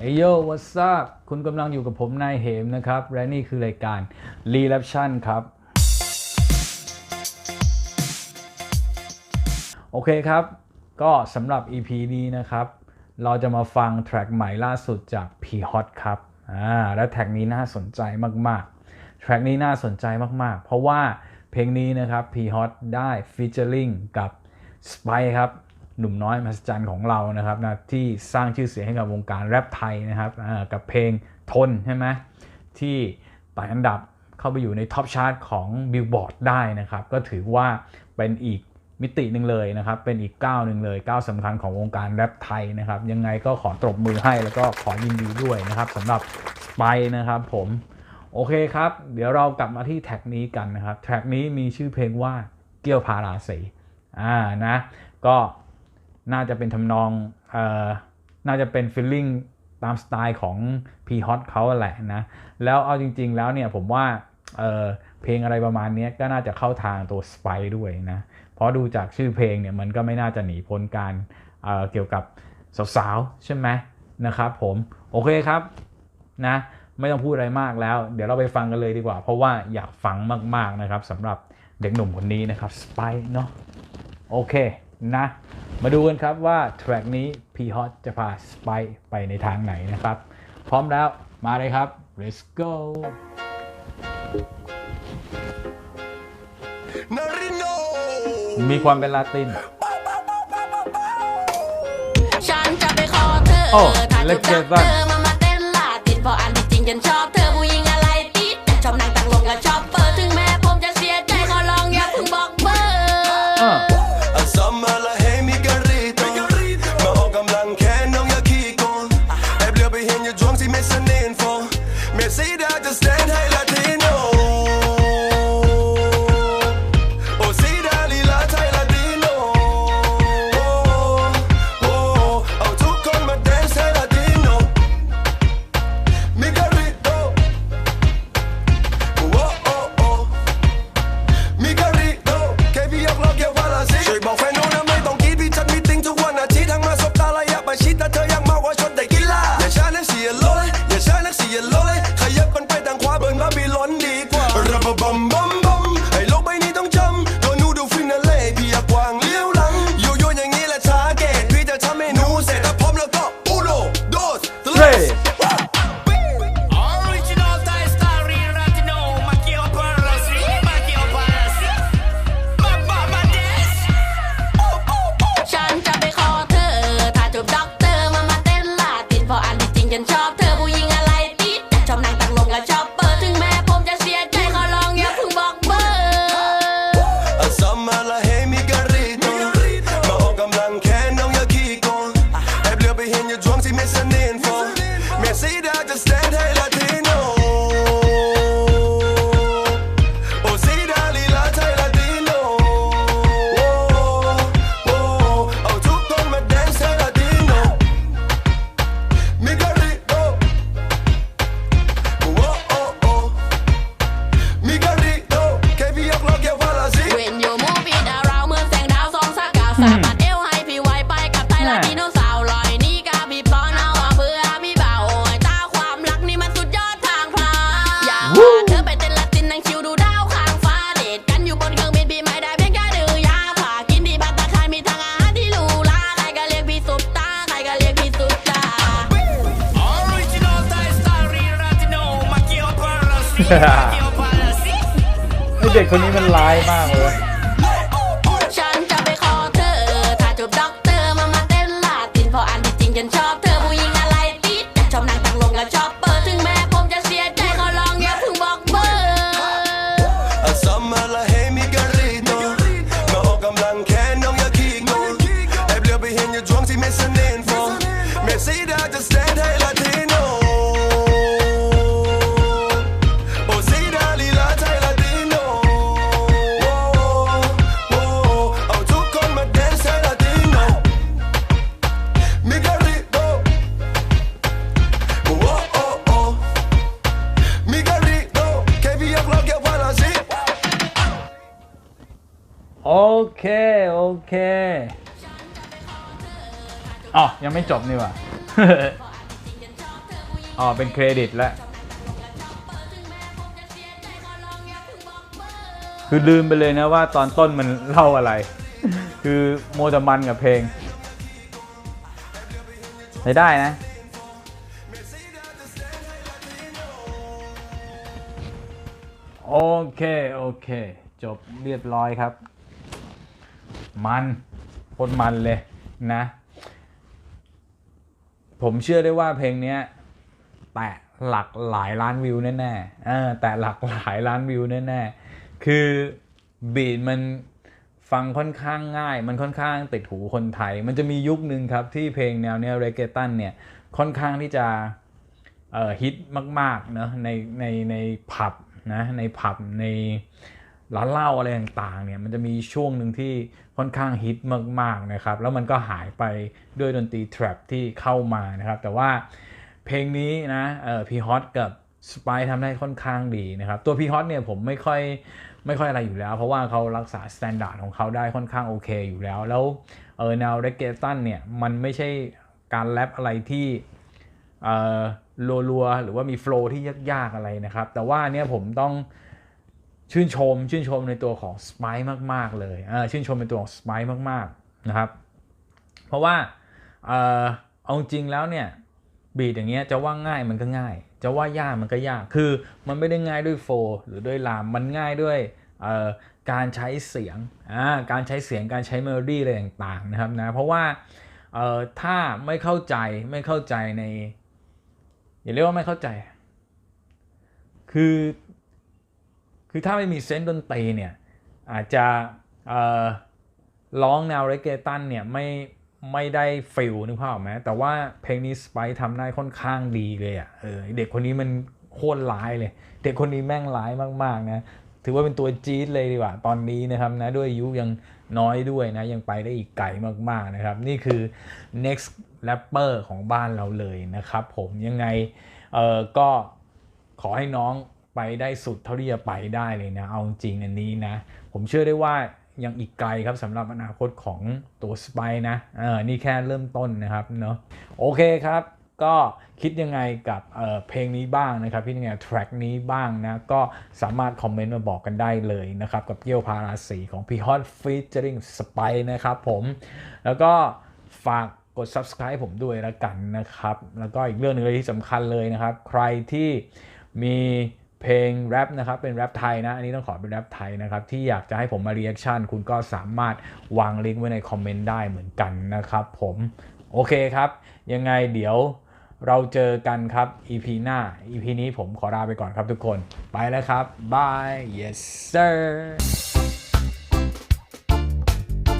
เอโย what's up คุณกำลังอยู่กับผมนายเหมนะครับ และนี่คือรายการ r e l a p t i o n ครับ โอเคครับ ก็สำหรับ EP นี้นะครับ เราจะมาฟังแทร็กใหม่ล่าสุดจาก P Hot ครับอ่าและแทร็กนี้น่าสนใจมากๆ แทร็กนี้น่าสนใจมากๆ เพราะว่าเพลงนี้นะครับ P Hot ได้ฟีเจอริงกับ Spy ครับ หนุ่มน้อยมหัศจรรย์ของเรานะครับนะที่สร้างชื่อเสียงให้กับวงการแรปไทยนะครับกับเพลงทนใช่ไหมที่ไต่อันดับเข้าไปอยู่ในท็อปชาร์ตของ Billboard ได้นะครับ ก็ถือว่าเป็นอีกมิติหนึ่งเลยนะครับ เป็นอีกก้าวหนึ่งเลยก้าวสำคัญของวงการแรปไทยนะครับ ยังไงก็ขอตบมือให้แล้วก็ขอยินดีด้วยนะครับสำหรับไปนะครับผมโอเคครับ เดี๋ยวเรากลับมาที่แท็กนี้กันนะครับ แท็กนี้มีชื่อเพลงว่าเกี้ยวพาราสีอ่านะ ก็ น่าจะเป็นทำนองเอ่อน่าจะเป็นฟีลลิ่งตามสไตล์ของ P Hot เขาแหละนะ แล้วเอาจริง ๆ แล้วเนี่ยผมว่าเออเพลงอะไรประมาณนี้ก็น่าจะเข้าทางตัวสไปด้วยนะ เพราะดูจากชื่อเพลงเนี่ยมันก็ไม่น่าจะหนีพ้นการเอ่อเกี่ยวกับสาวๆ ใช่ไหมนะครับผม โอเคครับนะไม่ต้องพูดอะไรมากแล้ว เดี๋ยวเราไปฟังกันเลยดีกว่า เพราะว่าอยากฟังมากๆนะครับสำหรับเด็กหนุ่มคนนี้นะครับสไปเนาะโอเค นะ มาดูกันครับว่าแทร็กนี้ P Hot จะพาสไปไปในทางไหนนะครับ พร้อมแล้วมาเลยครับ let's go Narino มีความเป็นลาติน ฉันจะไปขอเธอโอ้ถ้าเล็จะกเกิจันบบ้างเธอมามาเต้นลาตินเพราะอันที่จริงฉันชอบเธอ เด็กคนนี้มันร้ายมากเลย โอเค โอเคอ๋อยังไม่จบนี่ว่าอ๋อ เป็นเครดิตแล้ว คือลืมไปเลยนะว่าตอนต้นมันเล่าอะไร คือโมวแต่มันกับเพลงใช้ได้นะโอเค โอเค จบเรียบร้อยครับ มันโคตรมันเลยนะ ผมเชื่อได้ว่าเพลงนี้แตะหลักหลายล้านวิวแน่ๆเออแต่หลักหลายล้านวิวแน่ๆ คือบีทมันฟังค่อนข้างง่าย มันค่อนข้างติดหูคนไทย มันจะมียุคหนึ่งครับที่เพลงแนวเนี้ยเรเกตันเนี่ยค่อนข้างที่จะฮิตมากๆเนอะในในในผับนะในผับใน ร้านเหล้าอะไรต่างๆเนี่ยมันจะมีช่วงหนึ่งที่ค่อนข้างฮิตมากๆนะครับ แล้วมันก็หายไปด้วยดนตรี trap ที่เข้ามานะครับ แต่ว่าเพลงนี้นะเออพีฮอตกับสไปทำได้ค่อนข้างดีนะครับ ตัวพีฮอตเนี่ยผมไม่ค่อยไม่ค่อยอะไรอยู่แล้ว เพราะว่าเขารักษาสแตนดาร์ดของเขาได้ค่อนข้างโอเคอยู่แล้ว แล้วเออแนวเรเกตันเนี่ยมันไม่ใช่การแรปอะไรที่เออรัวๆหรือว่ามีโฟล์ที่ยากๆอะไรนะครับ แต่ว่าเนี่ยผมต้อง ชื่นชม ชื่นชมในตัวของสไปมาก ๆ เลยชื่นชมในตัวของสไปมาก ๆ นะครับ เพราะว่าเออเอาจริงแล้วเนี่ยบีดอย่างเงี้ยจะว่าง่ายมันก็ง่าย จะว่ายากมันก็ยาก คือมันไม่ได้ง่ายด้วยโฟหรือด้วยลาม มันง่ายด้วยเอ่อการใช้เสียงอ่าการใช้เสียง การใช้เมโลดี้อะไรต่างๆนะครับนะ เพราะว่าเออถ้าไม่เข้าใจไม่เข้าใจใน อย่าเรียกว่าไม่เข้าใจ คือ คือถ้าไม่มีเซนส์ดนตรีเนี่ยอาจจะร้องแนวเรเกตันเนี่ยไม่ไม่ได้ฟิลนึกภาพออกไหมแต่ว่าเพลงนี้สไปทำได้ค่อนข้างดีเลยอะ่ะเออเด็กคนนี้มันโคตรร้ายเลย เด็กคนนี้แม่งร้ายมากๆนะถือว่าเป็นตัวจี๊ดเลยดีกว่าตอนนี้นะครับนะด้วยอายุยังน้อยด้วยนะ ยังไปได้อีกไกลมากๆนะครับ นี่คือ next rapper ของบ้านเราเลยนะครับผมยังไงเออก็ขอให้น้อง ไปได้สุดเท่าที่จะไปได้เลยนะ เอาจริงอันนี้นะ ผมเชื่อได้ว่ายังอีกไกลครับสำหรับอนาคตของตัวสไปนะเออนี่แค่เริ่มต้นนะครับเนาะโอเคครับ ก็คิดยังไงกับเเพลงนี้บ้างนะครับคิดยังไงแทร็กนี้บ้างนะ ก็สามารถคอมเมนต์มาบอกกันได้เลยนะครับ กับเกี่ยวพาราสีของพี่ฮอตฟีเจอริงสไปนะครับผม แล้วก็ฝากกด subscribe ผมด้วยละกันนะครับ แล้วก็อีกเรื่องหนึงเลยที่สำคัญเลยนะครับ ใครที่มี เพลงแรปนะครับเป็นแรปไทยนะ อันนี้ต้องขอเป็นแรปไทยนะครับ ที่อยากจะให้ผมมาเรีแอคชั่นคุณก็สามารถวางลิงก์ไว้ในคอมเมนต์ได้เหมือนกันนะครับผมโอเคครับ ยังไงเดี๋ยวเราเจอกันครับ EP หน้า EP นี้ผมขอลาไปก่อนครับทุกคน ไปแล้วครับ บาย yes sir